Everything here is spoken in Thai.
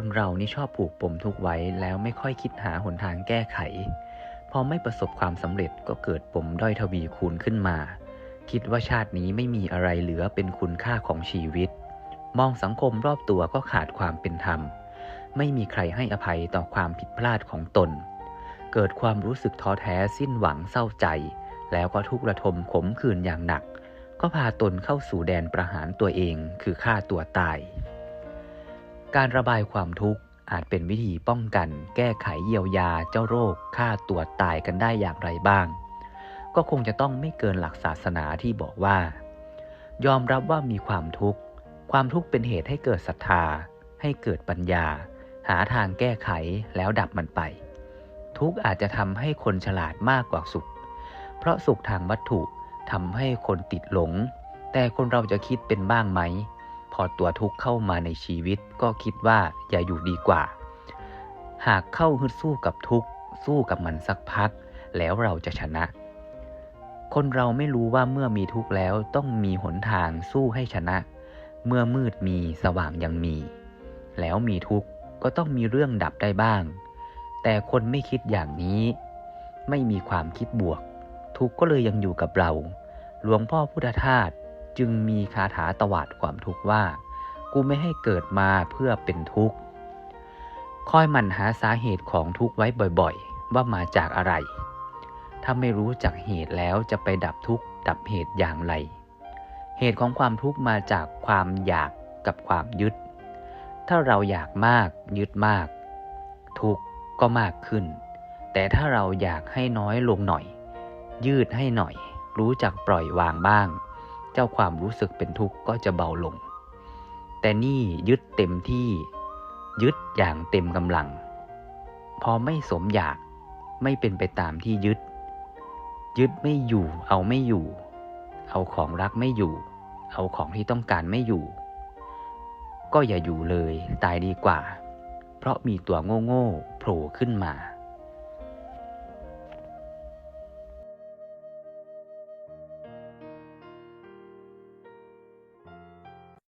คนเรานี่ชอบผูกปมทุกไว้แล้วไม่ค่อยคิดหาหนทางแก้ไข พอไม่ประสบความสำเร็จก็เกิดปมด้อยทวีคูณขึ้นมา คิดว่าชาตินี้ไม่มีอะไรเหลือเป็นคุณค่าของชีวิต มองสังคมรอบตัวก็ขาดความเป็นธรรม ไม่มีใครให้อภัยต่อความผิดพลาดของตน เกิดความรู้สึกท้อแท้สิ้นหวังเศร้าใจ แล้วก็ทุกข์ระทมขมขื่นอย่างหนัก ก็พาตนเข้าสู่แดนประหารตัวเองคือฆ่าตัวตาย การระบายความทุกข์อาจเป็นวิธีป้องกัน แก้ไขเยียวยาเจ้าโรคฆ่าตัวตายกันได้อย่างไรบ้าง ก็คงจะต้องไม่เกินหลักศาสนาที่บอกว่า ยอมรับว่ามีความทุกข์ ความทุกข์เป็นเหตุให้เกิดศรัทธา ให้เกิดปัญญา หาทางแก้ไขแล้วดับมันไป ทุกข์อาจจะทำให้คนฉลาดมากกว่าสุข เพราะสุขทางวัตถุทำให้คนติดหลง แต่คนเราจะคิดเป็นบ้างไหม พอตัวทุกข์เข้ามาในชีวิตก็คิดว่าอย่าอยู่ดีกว่า หากเข้าฮึดสู้กับทุกข์สู้กับมันสักพัก แล้วเราจะชนะ คนเราไม่รู้ว่าเมื่อมีทุกข์แล้วต้องมีหนทางสู้ให้ชนะ เมื่อมืดมีสว่างยังมี แล้วมีทุกข์ก็ต้องมีเรื่องดับได้บ้าง แต่คนไม่คิดอย่างนี้ ไม่มีความคิดบวก ทุกข์ก็เลยยังอยู่กับเรา หลวงพ่อพุทธทาส จึงมีคาถาตวาดความทุกข์ว่า กูไม่ให้เกิดมาเพื่อเป็นทุกข์คอยหมั่นหาสาเหตุของทุกข์ไว้บ่อยๆ ว่ามาจากอะไร ถ้าไม่รู้จักเหตุแล้วจะไปดับทุกข์ดับเหตุอย่างไร เหตุของความทุกข์มาจากความอยากกับความยึด ถ้าเราอยากมากยึดมาก ทุกข์ก็มากขึ้น แต่ถ้าเราอยากให้น้อยลงหน่อย ยืดให้หน่อย รู้จักปล่อยวางบ้าง เจ้าความรู้สึกเป็นทุกข์ก็จะเบาลง แต่นี่ยึดเต็มที่ยึดอย่างเต็มกำลัง พอไม่สมอยากไม่เป็นไปตามที่ยึด ยึดไม่อยู่เอาไม่อยู่ เอาของรักไม่อยู่ เอาของที่ต้องการไม่อยู่ ก็อย่าอยู่เลยตายดีกว่า เพราะมีตัวโง่ๆโผล่ขึ้นมา